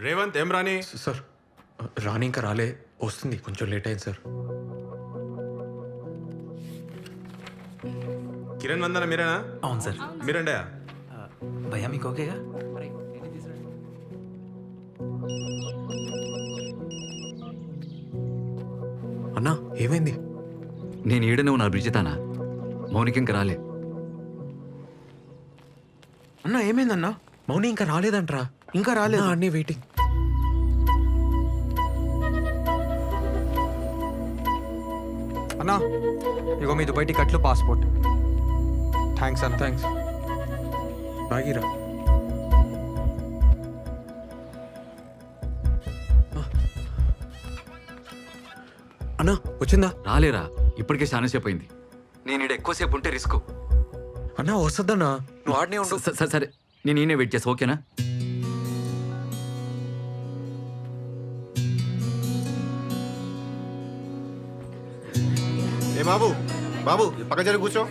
రేవంత్ ఏం రాని సార్ రాని ఇంకా రాలే. వస్తుంది కొంచెం లేట్ అయింది సార్. కిరణ్ వందన మీరేనా? అవును సార్. మీరండే? భయ్యా మీకు ఓకేగా? అన్నా ఏమైంది? నేను ఈడ నువ్వు నా బ్రిజితానా? మౌనికి ఇంకా రాలే. అన్నా ఏమైందన్నా? మౌని ఇంకా రాలేదంట్రా. ఇంకా రాలేదు. అన్నీ వెయిటింగ్ అన్నా ఇగో మీ దుబాయ్ టికెట్లు పాస్పోర్ట్. థ్యాంక్స్ అన్న. థ్యాంక్స్ బాగిరా అన్నా వచ్చిందా? రాలేరా ఇప్పటికే చాలా సేపు అయింది నేను ఈడ ఎక్కువసేపు ఉంటే రిస్క్. అన్నా వస్తుందన్నా. నువ్వు ఆడనే ఉండు. సరే సరే నేను ఈయనే వెయిట్ చేస్తా ఓకేనా? బాబు బాబు పక్క జరిగి కూర్చో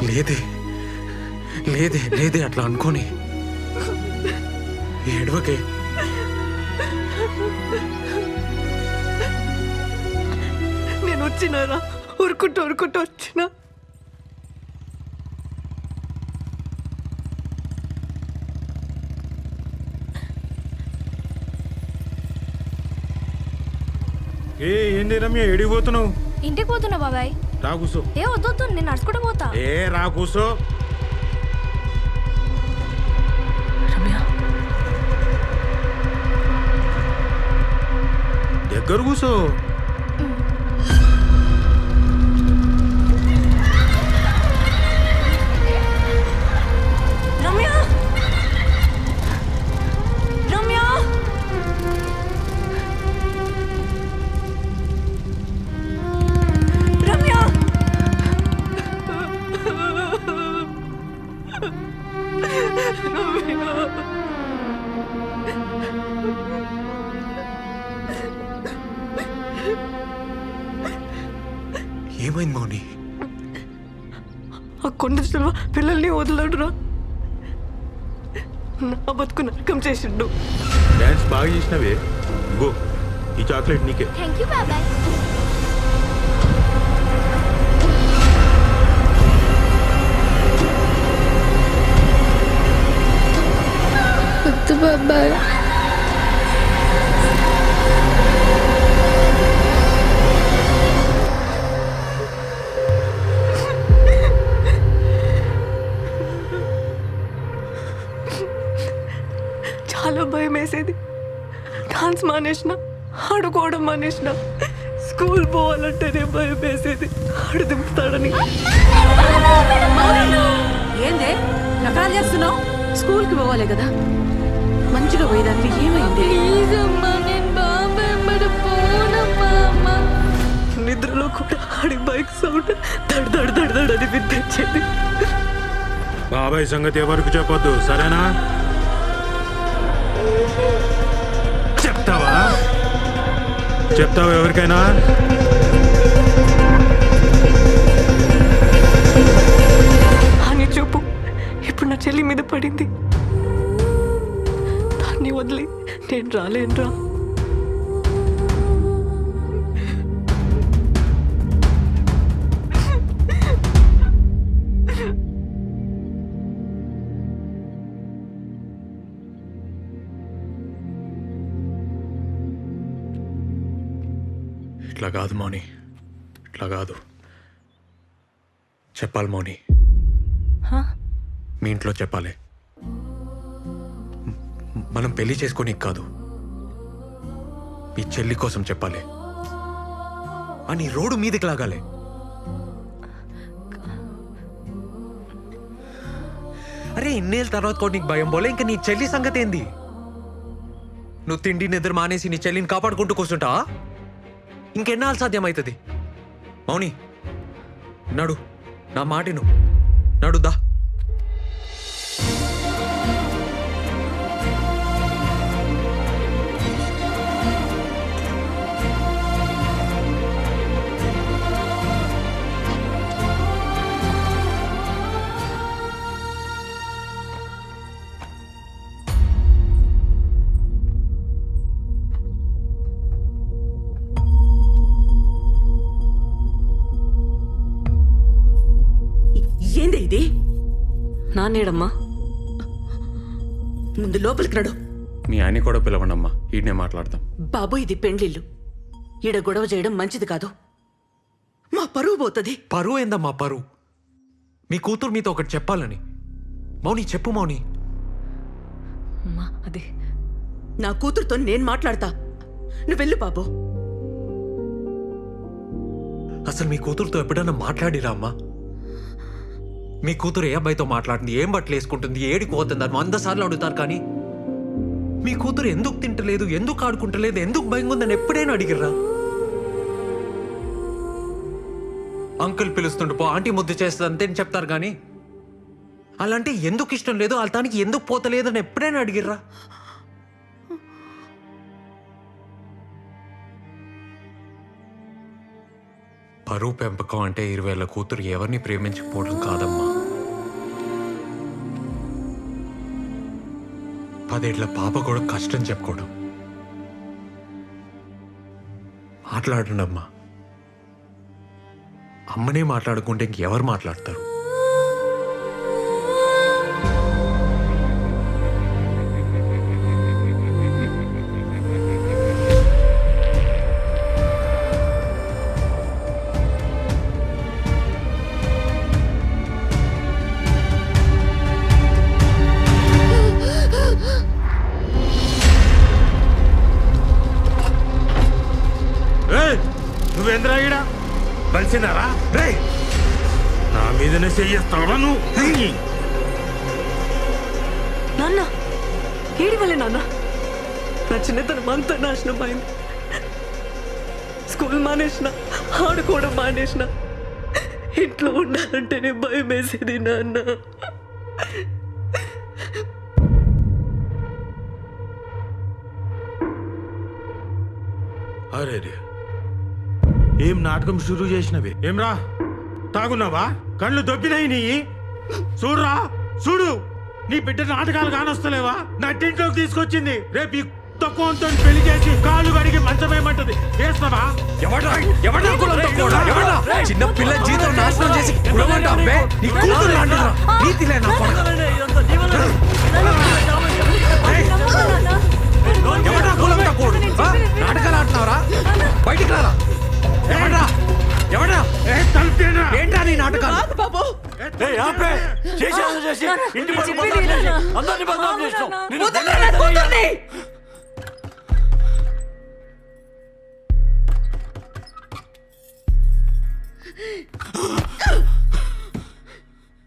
లేదే. లేదే లేదే అట్లా అనుకోని. ఏడవకే. నేను వచ్చినారా ఉరుకుంటూ ఉరుకుంటూ వచ్చిన. ఏ ఏంది రమ్య ఎడిగిపోతున్నావు ఇంటికి పోతున్నా బాబాయ్. రా కూసో. ఏ వద్దొద్దు నేను నడుచుకుంటూ పోతా. ఏ రా కూసో. రమ్య. దగ్గర కూసో. వదలడురా నా బతుకు నరకం చేసిండు. డాన్స్ బాగా చేసినవే. ఇగో ఈ చాక్లెట్ నీకే. థ్యాంక్ యూ బాబాయ్. పోవాలి కదా? మంచిగా పోయేదానికి ఏమైంది? నిద్రలో కూడా ఆడి బైక్ సౌండ్ దడ్ దడ్ దడ్ దడ్ అని వినిపించేది. బాబాయ్ సంగతి ఎవరికి చెప్పొద్దు సరేనా? చెప్తావా? చెప్తావా ఎవరికైనా? అని చూపు ఇప్పుడు నా చెల్లి మీద పడింది. నీ వదిలి నేను రాలేనురా. ఇట్లా కాదు మౌని. ఇట్లా కాదు. చెప్పాలి మౌని. మీ ఇంట్లో చెప్పాలి. మనం పెళ్ళి చేసుకోనికి కాదు. మీ చెల్లి కోసం చెప్పాలి. అని రోడ్డు మీదకి లాగాలి. అరే ఇన్నేళ్ళ తర్వాత కూడా నీకు భయం పోలే. ఇంకా నీ చెల్లి సంగతి ఏంది? నువ్వు తిండి నిద్ర మానేసి నీ చెల్లిని కాపాడుకుంటూ కూర్చుంటా? ఇంకెన్నాళ్ళు సాధ్యమవుతుంది? మౌని నడు. నా మాటిను నడుదా? నాన్నేడమ్మా? ముందు లోపలికి నడు. మీ ఆయన కూడా పిలవండమ్మా. ఈడనే మాట్లాడతాం. బాబు ఇది పెండ్లిల్లు ఈడ గొడవ చేయడం మంచిది కాదు. మా పరువు పోతుంది. పరువు ఏందమ్మా పరువు? మీ కూతురు మీతో ఒకటి చెప్పాలని. మౌని చెప్పు మౌని. అమ్మా అది నా కూతురుతో నేను మాట్లాడతా. నువ్వు వెళ్ళు బాబు. అసలు మీ కూతురుతో ఎప్పుడైనా మాట్లాడిరా అమ్మా? మీ కూతురు ఏ అబ్బాయితో మాట్లాడుతుంది ఏం బట్టలు వేసుకుంటుంది ఏడికి పోతుంది అని వంద సార్లు అడుగుతారు కానీ మీ కూతురు ఎందుకు తింటలేదు ఎందుకు ఆడుకుంటలేదు ఎందుకు భయంగా ఉందని ఎప్పుడైనా అడిగిర్రా? అంకుల్ పిలుస్తుండు పో ఆంటీ ముద్దు చేస్తుంది అంతే అని చెప్తారు కానీ అలాంటి ఎందుకు ఇష్టం లేదు వాళ్ళ తానికి ఎందుకు పోతలేదు అని ఎప్పుడైనా అడిగిర్రా? పరువు పెంపకం అంటే ఇరవేళ్ళ కూతురు ఎవరిని ప్రేమించకపోవడం కాదమ్మా. పదేళ్ళ పాప కూడా కష్టం చెప్పుకోవడం మాట్లాడండి అమ్మా అమ్మనే మాట్లాడుకుంటే ఇంకెవరు మాట్లాడతారు? నువ్వు? నాన్న ఏడి వల్లే నాన్న? నా చిన్నతనం అంతా నాశనం అయింది. స్కూల్ మానేసిన ఆడుకోవడం మానేసిన. ఇంట్లో ఉండాలంటేనే భయం వేసేది నాన్న. అరే రే. ఏం నాటకం షురూ చేసినవి? ఏమ్రా? తాగున్నావా? కళ్ళు దొబ్బినాయి నీ. చూడురా చూడు. నీ బిడ్డ నాటకాలు కానొస్తలేవా? నట్టింట్లోకి తీసుకొచ్చింది. రేపు ఈ తక్కువతో పెళ్ళి చేసి కాళ్ళు కడిగి మంచమేమంటది చేస్తావా ఎవడ్రా? ఎవడ్రా కులంతో కూడా ఎవడ్రా? చిన్న పిల్ల జీవితం నాశనం చేసి కులమంట అబ్బే. నీ కూతురు లాంటిదిరా నీతి లేనా ఎవడ్రా కులంతో కూడు ఆ? నాటకాలు ఆడుతున్నావురా? బయటికి రారా? ఎవడ్రా? నీ నాటకాలు? బాబు. వదలరా కూతుర్ని!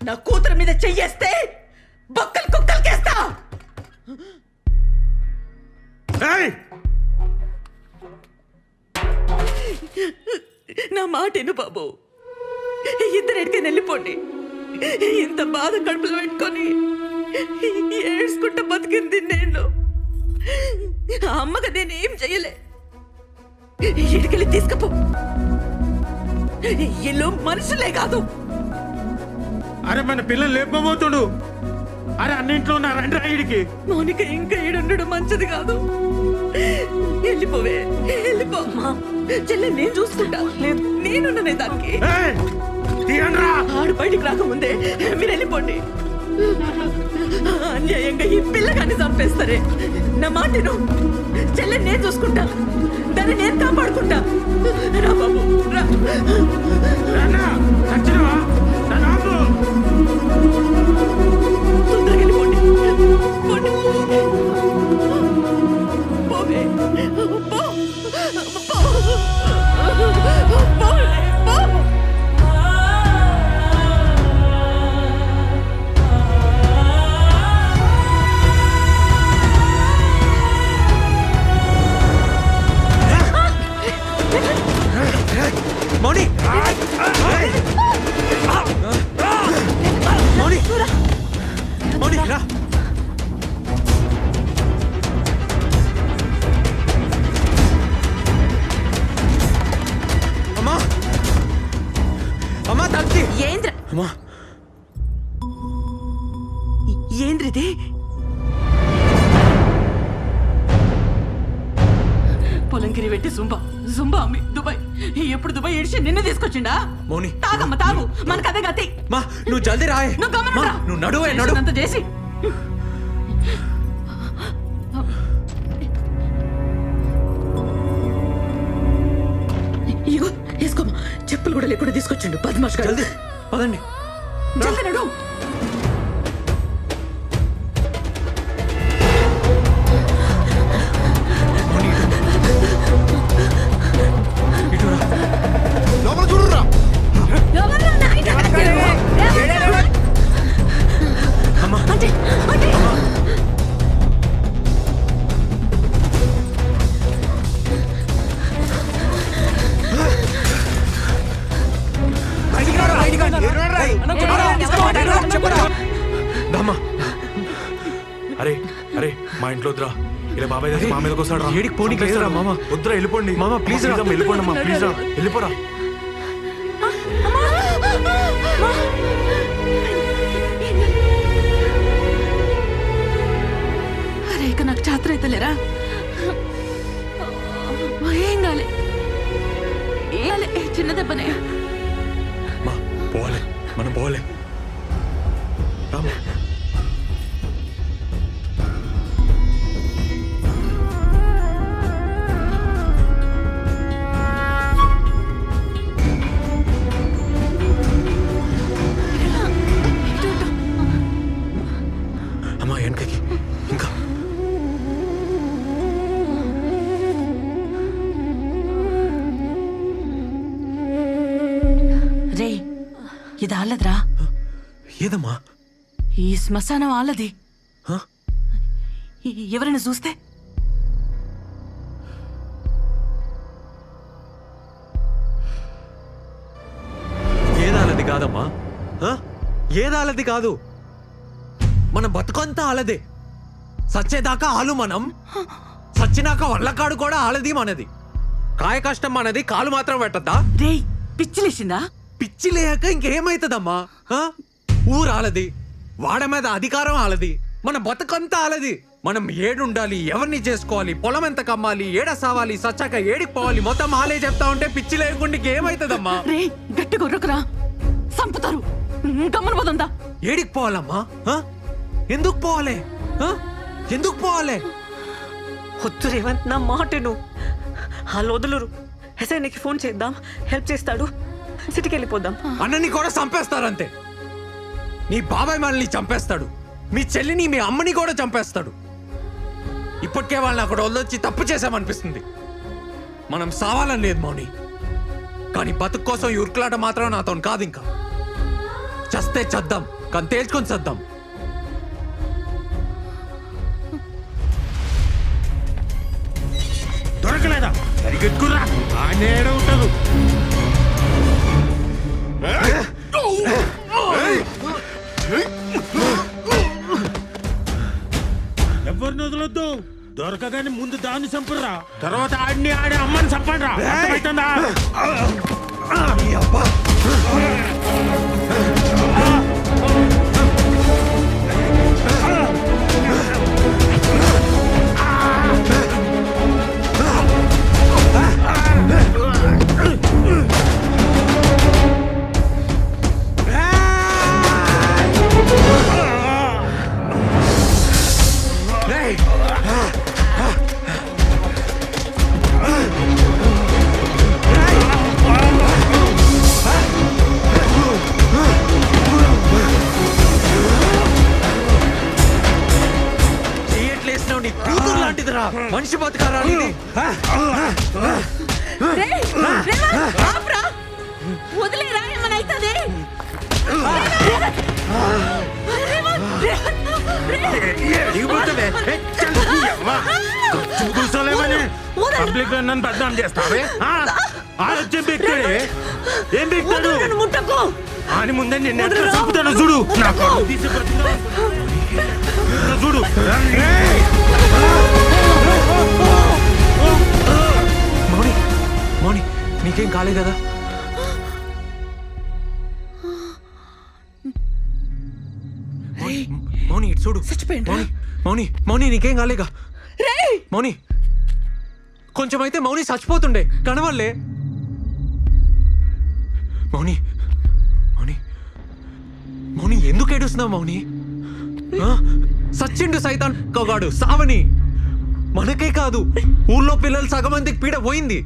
నా కూతురు మీద చెయ్యేస్తే బొక్కలు కుక్కలకేస్తా. ఏయ్! నా మాట ఎను బాబు. ఇద్దరు ఎడికని వెళ్ళిపోండి. ఇంత బాధ కడుపులో పెట్టుకొని ఏడ్చుకుంటా బతికింది నేను. ఆ అమ్మగా నేను ఏం చెయ్యలే. ఇడికెళ్ళి తీసుకపో. ఇల్లు మనుషులే కాదు. అరే మన పిల్లలు లేపబోతుడు. అరే అన్నింట్లో ఉన్న రండి రాయుడికి మౌనిక ఇంకా ఈడుండడం మంచిది కాదు. వెళ్ళిపోవే వెళ్ళిపో చెల్లె నేను చూసుకుంటా. లేదు నేనున్ననే దానికి. ఆడు బయటికి రాకముందే మీరు వెళ్ళిపోండి. అన్యాయంగా ఈ పిల్లగాన్ని చంపేస్తారే. నా మాటను. చెల్లెని నేను చూసుకుంటా. దాన్ని నేను కాపాడుకుంటా. రా బాబు రా. మౌని రా. అమ్మా. అమ్మా తగ్గి ఏంద్ర? అమ్మా. ఏంద్రిది? పొలంకిరి పెట్టి జుంబా. జుంబా అమ్మి దుబాయ్. ఏడిచి నిన్ను తీసుకొచ్చిండా? మౌని తాగమ్మ తాగు. మన కథ గతి. మా నువ్వు జల్దీ రాయ్ నువ్వు గమనం మా, రా. నువ్వు నడువే నడు చేసినంత చేసి. ఇగో వేసుకోమా చెప్పులు కూడా లేకుండా తీసుకొచ్చిండు. పద్మాష్ గారు. జల్దీ పదండి. జల్దీ నడు. మా ఇంట్లో వద్దురా ఇలా బాబాయ్ దగ్గర మా మీదకి వస్తాడు రా ఏడికి పోనీకి లేదురా, మామ. వద్దురా వెళ్ళిపోండి. మామ, ప్లీజ్ రా. వెళ్ళిపోండి అమ్మా ప్లీజ్ రా వెళ్ళిపోరా. అరే ఇక నాకు చాత్ర అయితే లేరా ఏం కాలే? ఏం కాలే? చిన్న దెబ్బనే? మా పోలే మనం పోలే రామా ఏదమ్మా? ఈ శ్మశానం? ఈ- ఎవరైనా చూస్తే? ఏదాలది కాదమ్మా? ఏదాలది కాదు. మన బతుకంతా ఆలదే సచ్చేదాకా ఆలు మనం. సచ్చినాక వల్లకాడు కూడా ఆలది మనది. కాయ కష్టం మనది కాలు మాత్రం పెట్టద్దా రే పిచ్చిలేసిందా పిచ్చి లేక ఇంకేమైతుందమ్మా? ఊరు ఆలది వాడ మీద అధికారం ఆలది. మన బతుకంతా ఆలది. మనం ఏడుండాలి ఎవరిని చేసుకోవాలి పొలం ఎంత కమ్మాలి ఏడ సావాలి సచ్చాక ఏడికి పోవాలి మొత్తం ఆలే చెప్తా ఉంటే పిచ్చి లేకుండా ఇంకేమైతుందమ్మా రే గట్టి గొర్రకురా. సంపుతారు గమ్మన ఏడికి పోవాలమ్మా? ఆ? ఎందుకు పోవాలి? ఆ? ఎందుకు పోవాలి? వద్దు రేవంత్ నా మాటను వాళ్ళు వదులురు. ఎస్ఐనికి ఫోన్ చేద్దాం. హెల్ప్ చేస్తాడు. సిటీకి వెళ్ళిపోదాం. అన్నని కూడా చంపేస్తారంతే. నీ బాబాయ్ మనల్ని చంపేస్తాడు. మీ చెల్లిని మీ అమ్మని కూడా చంపేస్తాడు. ఇప్పటికే వాళ్ళని అక్కడ వదిలొచ్చి తప్పు చేశామనిపిస్తుంది. మనం సావాలని లేదు మౌని. కానీ బతుకు కోసం ఉరుకులాట మాత్రం నాతో కాదు ఇంకా. చస్తే చద్దాం కానీ తేల్చుకొని చద్దాం దొరకలేదా? సరిగెత్తుకురా ఆ నేడ ఉంటారు ఎవరిని వదలొద్దు? దొరకగానే ముందు దాన్ని చంపరా తర్వాత ఆడిని ఆడి అమ్మని చంపండి అర్థమవుతుందా మనిషి బతకారా నీది? రేయ్, రేవంత్, ఆపురా. వదిలేరా ఏమైనా అవుతుంది? దిగిపోతావే ఏ, చల్, ఈ అవ్వ. ఖర్చు కూర్చోలేమని పబ్లిక్లో నన్ను బద్నాం చేస్తావే? ఆ? ఆడొచ్చేం బిక్తాడే ఏం బిక్తాడు నన్ను ముట్టకు. అని ముందే నేను ఎట్లా చంపుతాను చూడు నా కళ్ళు తీసి కొట్టినా. చూడు. ఏయ్! నీకేం కాలే కదా? మౌని, మౌని ఇటు చూడు. చచ్చిపోయిండ్రా? మౌని మౌని మౌని నీకేం కాలేగా? మౌని కొంచెం అయితే మౌని చచ్చిపోతుండే. కనవల్లే మౌని మౌని మౌని ఎందుకు ఏడుస్తున్నావు మౌని? ఆ? సచ్చిండు సైతాన్ కగాడు సావని. మనకే కాదు. ఊళ్ళో పిల్లలు సగం మందికి పీడ పోయింది.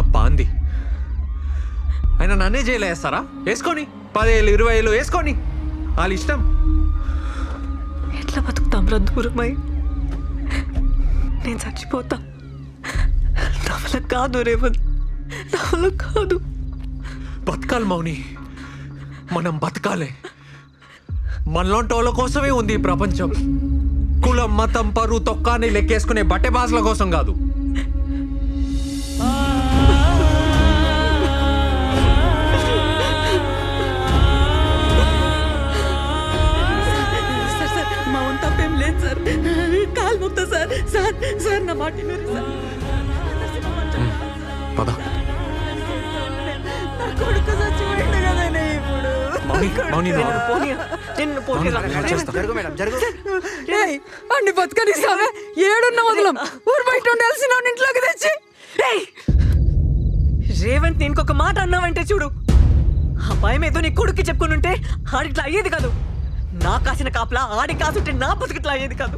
తప్ప అంది ఆయన నన్నే జైలు వేస్తారా? వేసుకొని. పదేళ్ళు ఇరవై ఏళ్ళు వేసుకొని. వాళ్ళ ఇష్టం. ఎట్లా బతుకుతాం దూరమై నేను చచ్చిపోతా. నా వల్ల కాదు రేవంత్. నా వల్ల కాదు. బతకాలి మౌని. మనం బతకాలే. మనలాంటి వాళ్ళ కోసమే ఉంది ఈ ప్రపంచం. కులం మతం పరువు తొక్కాని లెక్కేసుకునే బట్టె బాసుల కోసం కాదు. సార్ సార్ నా మాట పద. నా కొడుకు ఇప్పుడు. ఏడున్న వదలం. ఊరు బయట ఉండాల్సిన ఇంట్లోకి తెచ్చి. ఏయ్! రేవంత్ ఇంకొక మాట అన్నావంటే చూడు. ఆ భయం ఏదో నీ కొడుక్కి చెప్పుకుని ఉంటే ఆడిట్లా అయ్యేది కాదు. నా కాసిన కాపలా ఆడి కాసుంటే నా బతుకిట్లా అయ్యేది కాదు.